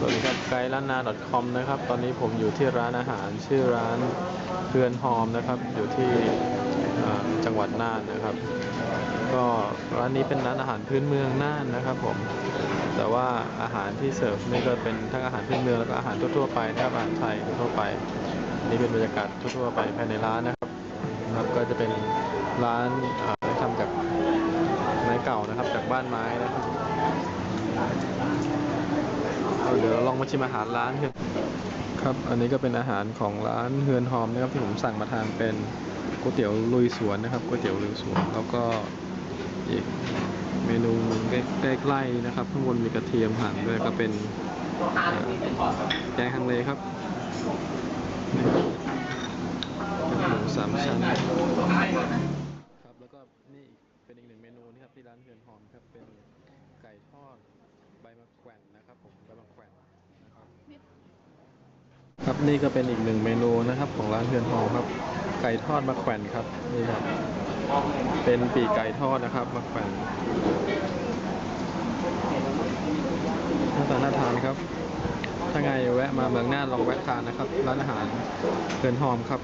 สวัสดีครับไกด์ล้านนา .com นะครับ ตอนนี้ผมอยู่ที่ร้านอาหารชื่อร้านเรือนหอมนะครับ อยู่ที่จังหวัดน่านนะครับ ก็ร้านนี้เป็นร้านอาหารพื้นเมืองน่านนะครับผม แต่ว่าอาหารที่เสิร์ฟนี่ก็เป็นทั้งอาหารพื้นเมืองแล้วก็อาหารทั่วๆไปนะครับอาหารไทยทั่วไป นี่เป็นบรรยากาศทั่วๆไปภายในร้านนะครับครับ ก็จะเป็นร้านอ่าทำจากไม้เก่านะครับ จากบ้านไม้นะครับ เดี๋ยวเราลองมาชิมอาหารร้านกันครับ อันนี้ก็เป็นอาหารของร้านเฮือนหอมนะครับที่ผมสั่งมาทานเป็นก๋วยเตี๋ยวลุยสวนนะครับก๋วยเตี๋ยวลุยสวน แล้วก็อีกเมนูหนึ่งใกล้ๆนะครับข้างบนมีกระเทียมหั่นด้วยก็เป็นแกงฮังเลครับหมูสามชั้นครับแล้วก็นี่เป็นอีกหนึ่งเมนูนะครับที่ร้านเฮือนหอมครับเป็นไก่ทอด มะแขวนนะครับผมใบมะแขวนนะครับครับนี่ก็เป็นอีกหนึ่งเมนูนะครับของร้านเฮือนทองครับ ไก่ทอดมะแขวนครับนี่ครับเป็นปีกไก่ทอดนะครับมะแขวนหน้าตาน่าทานครับ ถ้าไงแวะมาเมืองน่านลองแวะทานนะครับ ร้านอาหารเฮือนหอมครับ